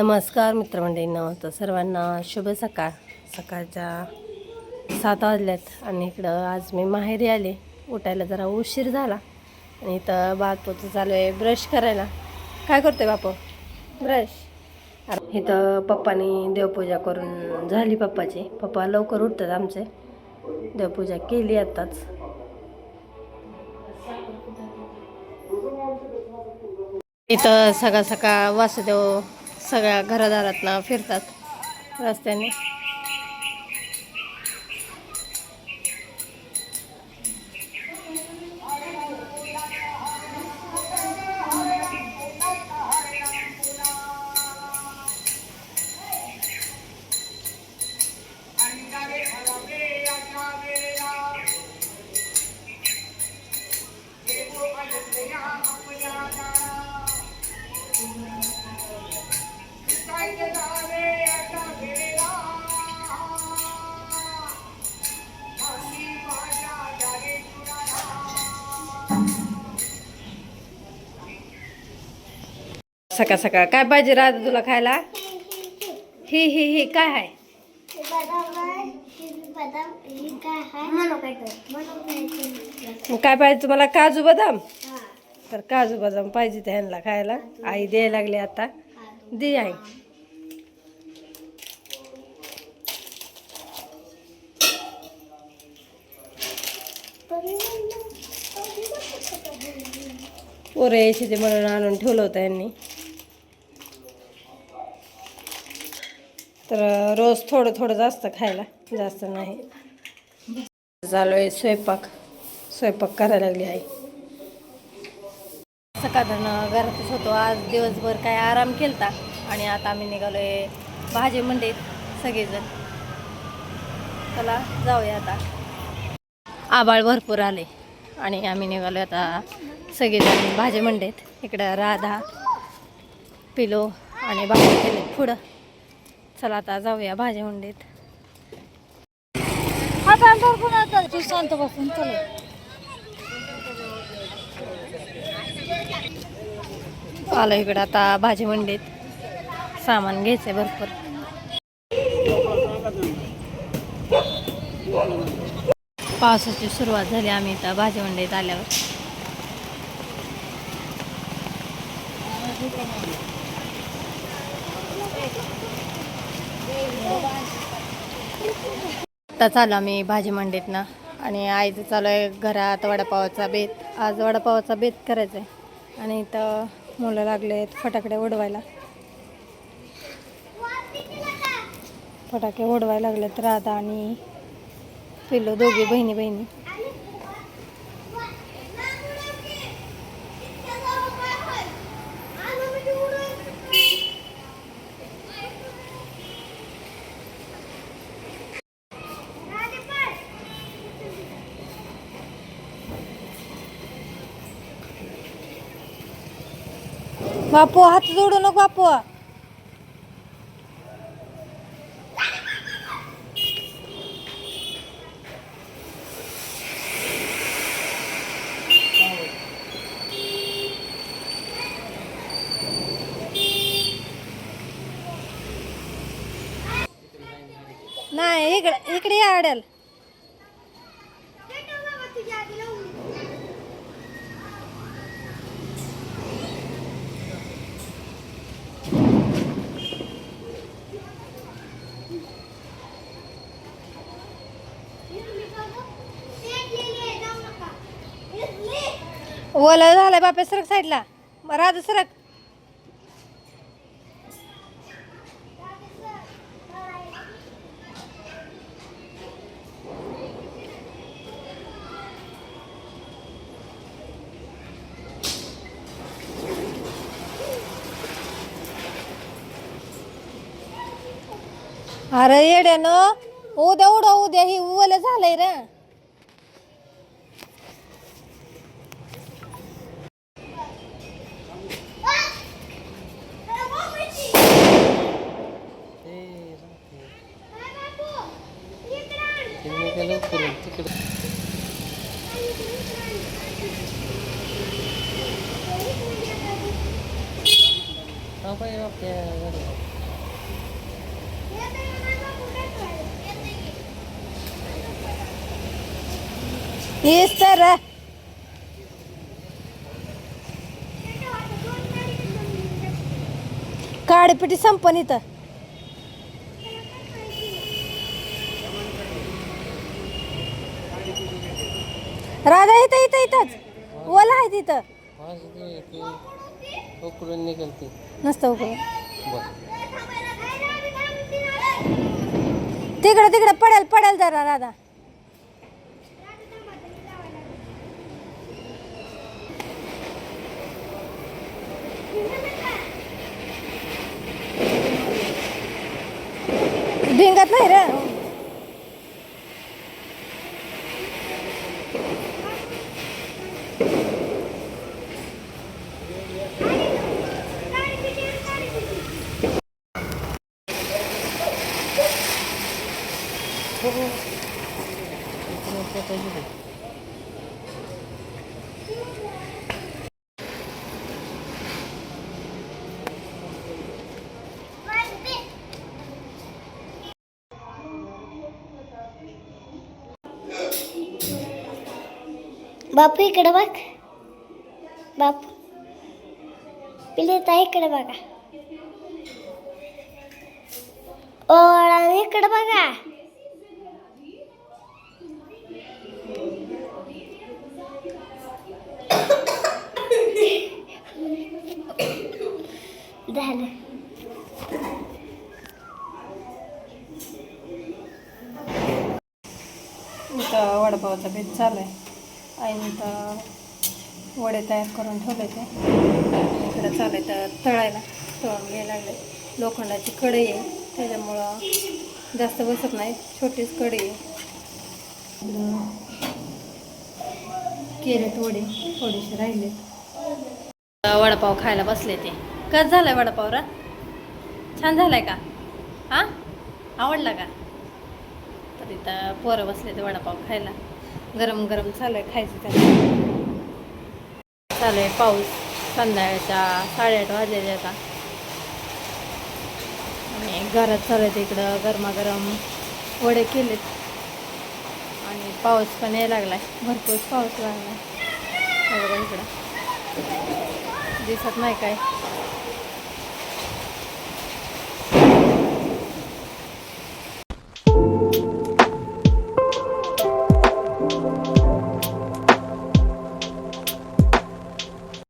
नमस्कार मित्रमंडळींना तर सर्वांना शुभ सकाळ. सकाळच्या सात वाजल्यात आणि इकडं आज मी माहेरी आले. उठायला जरा उशीर झाला. आणि इथं बापूचं चालू आहे ब्रश करायला. काय करतोय बापू? ब्रश. इथं पप्पानी देवपूजा करून झाली पप्पाची. पप्पा लवकर उठतात आमचे. देवपूजा केली आत्ताच इथं सकाळ सकाळ वासुदेव सगळ्या घरादारातनं फिरतात रस्त्याने. सकाळ सकाळ. काय पाहिजे राहत तुला खायला? ही ही ही काय आहे? मग काय पाहिजे तुम्हाला? काजू बदाम? तर काजू बदाम पाहिजे त्यांना खायला. आई द्यायला लागली आता. दे आई. पोरं यायची ते म्हणून आणून ठेवलं होतं यांनी तर रोज थोडं थोडं जास्त खायला जास्त नाही. चालू आहे स्वयंपाक. स्वयंपाक करायला लागली आहे सकाळनं घरातच होतो. आज दिवसभर काय आराम केलता आणि आता आम्ही निघालो आहे भाजी मंडईत सगळेजण. चला जाऊया आता. आबाळ भरपूर आले आणि आम्ही निघालो आता सगळेजण भाजी मंडईत. इकडं राधा पिलो आणि भाजी केले पुढं. चला आता जाऊया भाजी मंडईत तू शांत बसून चल. आलो इकडं आता भाजी मंडईत सामान घ्यायचंय भरपूर. पावसाची सुरुवात झाली आम्ही इथं भाजी मंडईत आल्यावर. आता चालू आम्ही भाजी मंडईतनं आणि आईचं चालू आहे घरात वडापावाचा बेत. आज वडापावाचा बेत करायचा आहे. आणि इथं मुलं लागले आहेत फटाकडे उडवायला फटाके उडवायला लागलेत राधा आणि पिलो दोघी बहिणी बहिणी बापू हात जोडू नको बापू. नाही इकडे इकडे आडेल ओला झालाय बापे सरक साईडला. राजा सरक. अरे येड्यानं उद्या उडा उद्या ही ओलं झालंय रे. पहिले बाबत्या ಈಸ್ತರ ಕಾಡಿಪಿಟಿ इथं. राधा इथं इथं इथंच. ओला आहे तिथं. उकडून निघलते. नसतं उकळून बर. तिकडं तिकडं पडेल पडेल जरा राधा. भिंगत नाही रे? बापू इकडे बघ. बापू. पिले ताई इकडे बघा. ओळा इकडे बघा. झालं. वडापावचा बेत चालू आहे. आईने वडे तयार करून ठेवले ते. इकडं चालले तर तळायला. तळून घ्यायला लागले. लोखंडाची कढई आहे. त्याच्यामुळं जास्त बसत नाही. छोटीच कढई आहे. इकडं केलेत वडे. थोडेसे राहिले. वडापाव खायला बसले ते. कसं झालाय वडापाव रा? छान झालाय का? हां? आवडला का? तर इथं पोरं बसले ते वडापाव खायला. गरम गरम चालू आहे खायचं त्याला. चालू आहे पाऊस संध्याकाळच्या साडेआठ वाजलेले आता. आणि घरात चालू आहे इकडं गरमागरम वडे केलेत. आणि पाऊस पण यायला लागलाय. भरपूर पाऊस लागलाय. बघा इकडं. दिसत नाही काय?